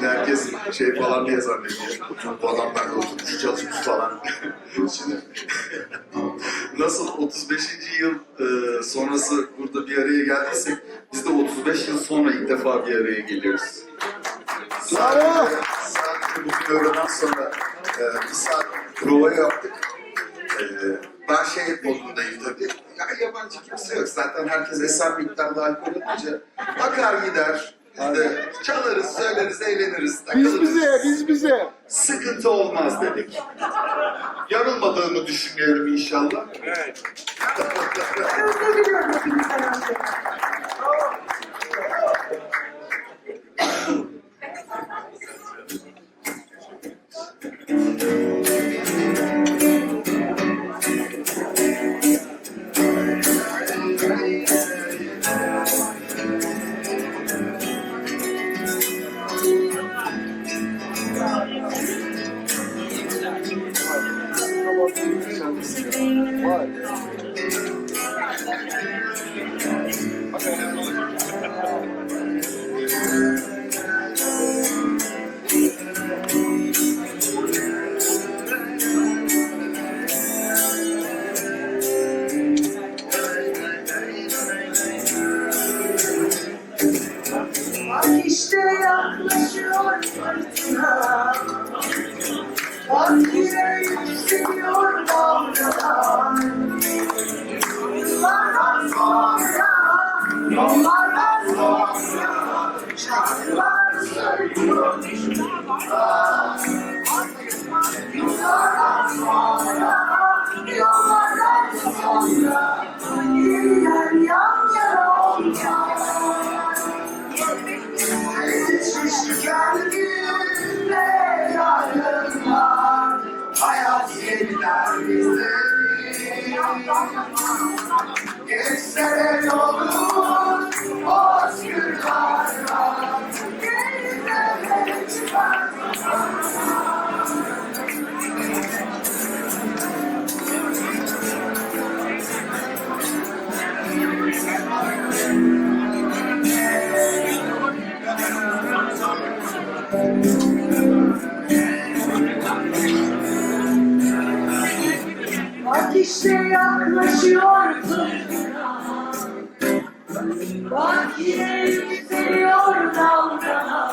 Şimdi herkes şey falan diye zannediyor. Bu adamlar oturmuş çalışmış falan. Nasıl 35. yıl e, sonrası burada bir araya geldiysek biz de 35 yıl sonra ilk defa bir araya geliyoruz. Sadece, sadece bugün öğleden sonra e, bir saat prova yaptık. E, ben şey modundayım tabii. Ya yabancı kimse yok. Zaten herkes eser miktarda alkol alınca akar gider. Biz de çalarız, söyleriz, eğleniriz, takılırız. Biz bize, biz bize. Sıkıntı olmaz dedik. Yanılmadığımı düşünüyorum inşallah. Özür diliyorum hepinizden önce. Bak yollardan sonra Şarkılar söylüyor Yıllardan sonra, yollardan sonra Yeniden yan yana olacak işte yaklaşıyor fırtına Bak yine yükseliyor dalgalar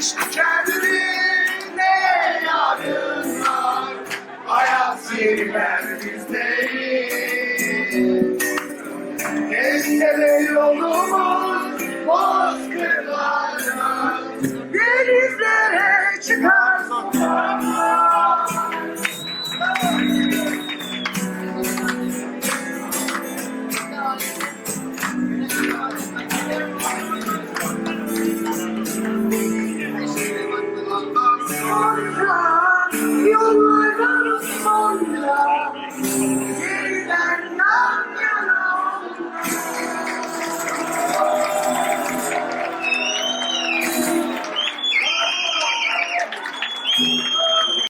ne geçmiş kendini ne yarınlar Hayat Geçse de yolumuz